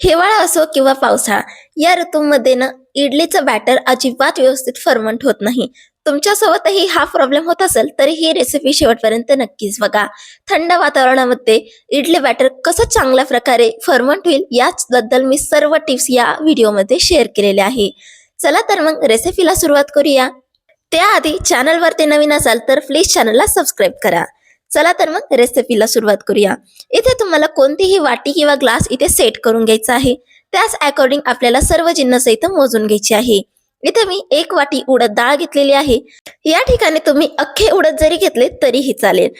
हिवाळा असो किंवा पावसाळा या ऋतूमध्ये ना इडलीचं बॅटर अजिबात व्यवस्थित फर्मंट होत नाही. तुमच्यासोबतही हा प्रॉब्लेम होत असेल तरी ही रेसिपी शेवटपर्यंत नक्कीच बघा. थंड वातावरणामध्ये इडली बॅटर कसं चांगल्या प्रकारे फर्मंट होईल याचबद्दल मी सर्व टिप्स या व्हिडिओमध्ये शेअर केलेले आहे. चला तर मग रेसिपीला सुरुवात करूया. त्याआधी चॅनलवरती नवीन असाल तर प्लीज चॅनलला सबस्क्राईब करा. चला तर मग रेसिपीला सुरुवात करूया. इथे तुम्हाला कोणतीही वाटी किंवा ग्लास इथे सेट करून घ्यायचा आहे. त्याच अकॉर्डिंग आपल्याला सर्व जिन्नस इथं मोजून घ्यायची आहे. इथे मी एक वाटी उडद डाळ घेतलेली आहे. या ठिकाणी तुम्ही अख्खे उडद जरी घेतले तरीही चालेल.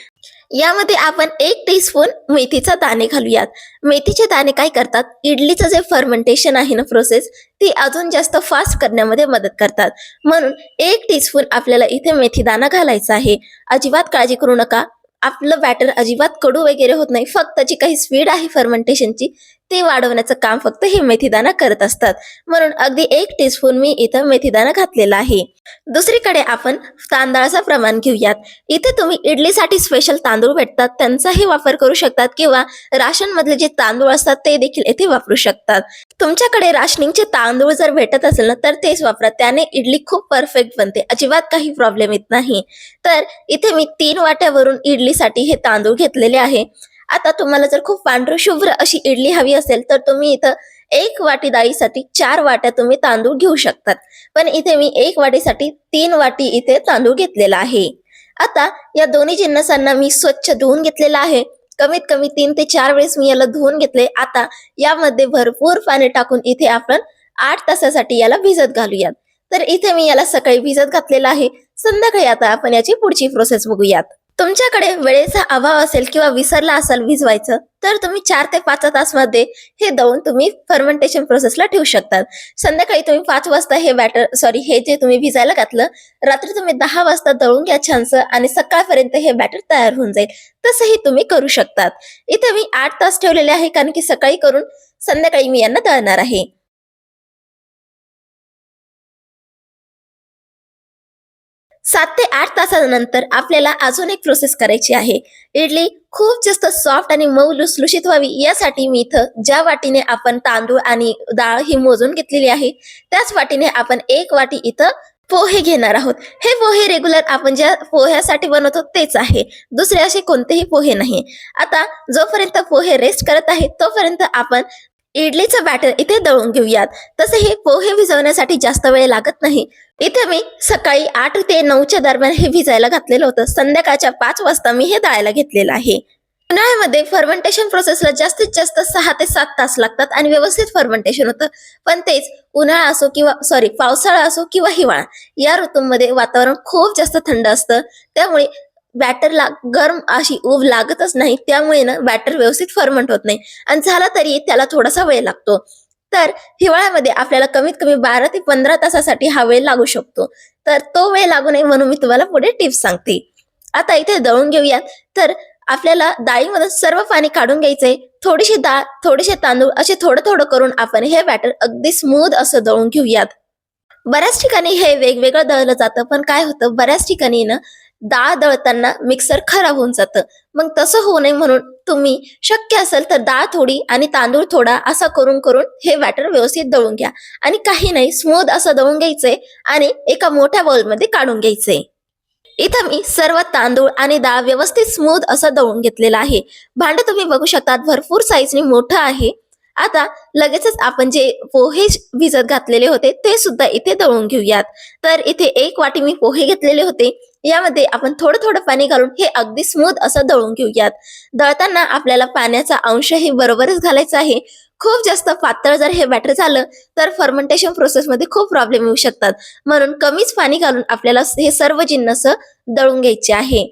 यामध्ये आपण एक टीस्पून मेथीचा दाणे घालूयात. मेथीचे दाणे काय करतात? इडलीचं जे फर्मेंटेशन आहे ना प्रोसेस ती अजून जास्त फास्ट करण्यामध्ये मदत करतात. म्हणून एक टीस्पून आपल्याला इथे मेथी दाणा घालायचा आहे. अजिबात काळजी करू नका. आपलं बॅटर अजिबात कडू वगैरे होत नाही. फक्त जी काही स्पीड आहे फर्मेंटेशनची ते वाढवण्याचं काम फक्त हे मेथीदाणा करत असतात. म्हणून अगदी एक टीस्पून मी इथं मेथीदाणा घातलेला आहे. दुसरीकडे आपण तांदळाचं प्रमाण घेऊयात. इथे तुम्ही इडलीसाठी स्पेशल तांदूळ भेटतात. त्यांचाही वापर करू शकतात किंवा राशन मधले जे तांदूळ असतात ते देखील येथे वापरू शकतात. तुमच्याकडे राशनिंगचे तांदूळ जर भेटत असेल ना तर तेच वापरा. त्याने इडली खूप परफेक्ट बनते. अजिबात काही प्रॉब्लेम येत नाही. तर इथे मी तीन वाट्यावरून इडलीसाठी हे तांदूळ घेतलेले आहे. आता तुम्हाला जर खूप पांढर शुभ्र अशी इडली हवी असेल तर तुम्ही इथं एक वाटी डाळीसाठी चार वाट्या तुम्ही तांदूळ घेऊ शकतात. पण इथे मी एक वाटीसाठी तीन वाटी इथे तांदूळ घेतलेला आहे. आता या दोन्ही जिन्नसांना मी स्वच्छ धुवून घेतलेला आहे. कमीत कमी तीन ते चार वेळेस मी याला धुवून घेतले. आता यामध्ये भरपूर पाणी टाकून इथे आपण आठ तासासाठी याला भिजत घालूयात. तर इथे मी याला सकाळी भिजत घातलेला आहे. संध्याकाळी आता आपण याची पुढची प्रोसेस बघूयात. तुमच्याकडे वेळेचा अभाव असेल किंवा विसरला असाल भिजवायचं तर तुम्ही चार ते पाच तासमध्ये हे दळून तुम्ही फर्मेंटेशन प्रोसेसला ठेवू शकतात. संध्याकाळी तुम्ही पाच वाजता हे बॅटर सॉरी हे जे तुम्ही भिजायला घातलं रात्री तुम्ही दहा वाजता दळून घ्या छानसं आणि सकाळपर्यंत हे बॅटर तयार होऊन जाईल. तसंही तुम्ही करू शकतात. इथे मी आठ तास ठेवलेले आहे कारण की सकाळी करून संध्याकाळी मी यांना दळणार आहे. सात ते आठ तासानंतर आपल्याला अजून एक प्रोसेस करायची आहे. इडली खूप जास्त सॉफ्ट आणि मऊ लुसलुशीत व्हावी यासाठी मी इथं ज्या वाटीने आपण तांदूळ आणि डाळ ही मोजून घेतलेली आहे त्याच वाटीने आपण एक वाटी इथं पोहे घेणार आहोत. हे पोहे रेग्युलर आपण ज्या पोह्यासाठी बनवतो तेच आहे. दुसरे असे कोणतेही पोहे नाही. आता जोपर्यंत पोहे रेस्ट करत आहे तोपर्यंत आपण इडलीचं बॅटर इथे दळून घेऊयात. तसे हे पोहे भिजवण्यासाठी जास्त वेळ लागत नाही. इथे मी सकाळी आठ ते नऊच्या दरम्यान हे भिजायला घातलेलं होतं. संध्याकाळच्या पाच वाजता मी हे दळायला घेतलेलं आहे. उन्हाळ्यामध्ये फर्मेंटेशन प्रोसेसला जास्तीत जास्त सहा ते सात तास लागतात आणि व्यवस्थित फर्मेंटेशन होतं. पण तेच उन्हाळा असो किंवा सॉरी पावसाळा असो किंवा हिवाळा या ऋतूंमध्ये वातावरण खूप जास्त थंड असतं. त्यामुळे बॅटरला गरम अशी ऊब लागतच नाही. त्यामुळे ना बॅटर व्यवस्थित फर्मंट होत नाही. आणि झाला तरी त्याला थोडासा वेळ लागतो. तर हिवाळ्यामध्ये आपल्याला कमीत कमी बारा ते पंधरा तासासाठी हा वेळ लागू शकतो. तर तो वेळ लागू नये म्हणून मी तुम्हाला पुढे टिप्स सांगते. आता इथे दळून घेऊयात. तर आपल्याला डाळीमध्ये सर्व पाणी काढून घ्यायचंय थोडीशी डाळ थोडेसे तांदूळ असे थोडं थोडं करून आपण हे बॅटर अगदी स्मूथ असं दळून घेऊयात. बऱ्याच ठिकाणी हे वेगवेगळं दळलं जातं. पण काय होतं? बऱ्याच ठिकाणी ना डाळ दळताना मिक्सर खराब होऊन जातं. मग तसं होऊ नये म्हणून तुम्ही शक्य असेल तर डाळ थोडी आणि तांदूळ थोडा असा करून करून हे बॅटर व्यवस्थित दळून घ्या. आणि काही नाही स्मूथ असं दळून घ्यायचंय आणि एका मोठ्या बाउलमध्ये काढून घ्यायचंय. इथं मी सर्व तांदूळ आणि डाळ व्यवस्थित स्मूथ असं दळून घेतलेलं आहे. भांड तुम्ही बघू शकता भरपूर साईजने मोठं आहे. आता लगेचच आपण जे पोहे भिजत घातलेले होते ते सुद्धा इथे दळून घेऊयात. तर इथे एक वाटी मी पोहे घेतलेले होते. यामध्ये आपण थोडं थोडं पाणी घालून हे अगदी स्मूथ असं दळून घेऊयात. दळताना आपल्याला पाण्याचा अंशही बरोबरच घालायचा आहे. खूप जास्त पातळ जर हे बॅटर झालं तर फर्मेंटेशन प्रोसेसमध्ये खूप प्रॉब्लेम येऊ शकतात. म्हणून कमीच पाणी घालून आपल्याला हे सर्व जिन्नस दळून घ्यायचे आहे.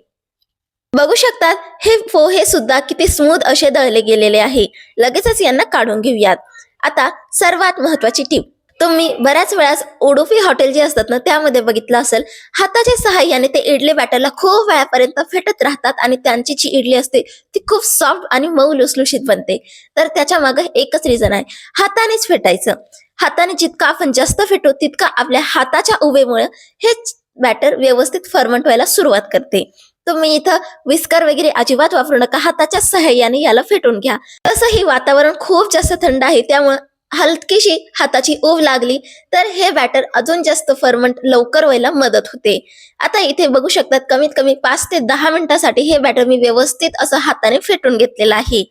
बघू शकतात हे पोहे सुद्धा किती स्मूथ असे दळले गेलेले आहे. लगेचच यांना काढून घेऊयात. आता सर्वात महत्वाची टीप तुम्ही बऱ्याच वेळास ओडोफी हॉटेल जे असतात ना त्यामध्ये बघितलं असेल हाताच्या सहाय्याने ते इडली बॅटरला खूप वेळापर्यंत फेटत राहतात आणि त्यांची जी इडली असते ती खूप सॉफ्ट आणि मऊ लुसलुशीत बनते. तर त्याच्यामागे एकच रिझन आहे हातानेच फेटायचं. हाताने जितका आपण जास्त फेटू तितका आपल्या हाताच्या उभेमुळे हे बॅटर व्यवस्थित फर्मंट व्हायला सुरुवात करते. तुम्ही इथं विस्कर वगैरे अजिबात वापरू नका हाताच्या सहाय्याने याला फेटून घ्या. तसंही वातावरण खूप जास्त थंड आहे त्यामुळे हलकीशी हाताची ऊब लागली तर हे बॅटर अजून जास्त फर्मंट लवकर व्हायला मदत होते. आता इथे बघू शकतात कमीत कमी पाच ते दहा मिनिटासाठी हे बॅटर मी व्यवस्थित असं हाताने फेटून घेतलेलं आहे.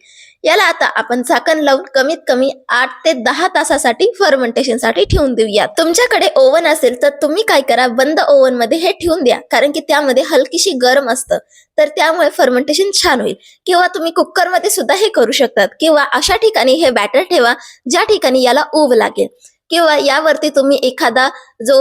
याला आता आपण झाकण लावून कमीत कमी आठ ते दहा तासासाठी फर्मेंटेशनसाठी ठेवून देऊया. तुमच्याकडे ओव्हन असेल तर तुम्ही काय करा बंद ओव्हनमध्ये हे ठेवून द्या. कारण की त्यामध्ये हलकीशी गरम असतं. तर त्यामुळे फर्मेंटेशन छान होईल. किंवा तुम्ही कुकरमध्ये सुद्धा हे करू शकतात. किंवा अशा ठिकाणी हे बॅटर ठेवा ज्या ठिकाणी याला ऊब लागेल. किंवा यावरती तुम्ही एखादा जो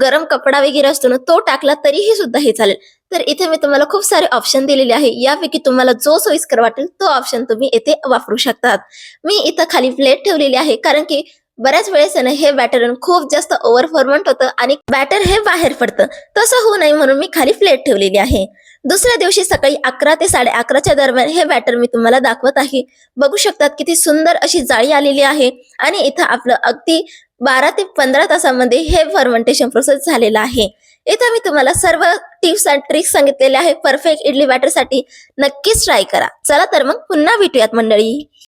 गरम कपडा वगैरे असतो ना तो टाकला तरीही सुद्धा हे चालेल. तर इथे मी तुम्हाला खूप सारे ऑप्शन दिलेले आहे. यापैकी तुम्हाला जो सोयीस्कर वाटेल तो ऑप्शन तुम्ही इथे वापरू शकतात. मी इथं खाली प्लेट ठेवलेली आहे कारण की बऱ्याच वेळेस हे बॅटर खूप जास्त ओव्हर फॉर्मंट होतं आणि बॅटर हे बाहेर पडतं. तसं होऊ नये म्हणून मी खाली प्लेट ठेवलेली आहे. दुसऱ्या दिवशी सकाळी अकरा ते साडे अकराच्या दरम्यान हे बॅटर मी तुम्हाला दाखवत आहे. बघू शकतात किती सुंदर अशी जाळी आलेली आहे. आणि इथं आपलं अगदी बारा ते पंधरा तासामध्ये हे फर्मेंटेशन प्रोसेस झालेलं आहे. इथं मी तुम्हाला सर्व टिप्स अँड ट्रिक्स सांगितलेले आहे. परफेक्ट इडली बॅटरसाठी नक्कीच ट्राय करा. चला तर मग पुन्हा भेटूयात मंडळी.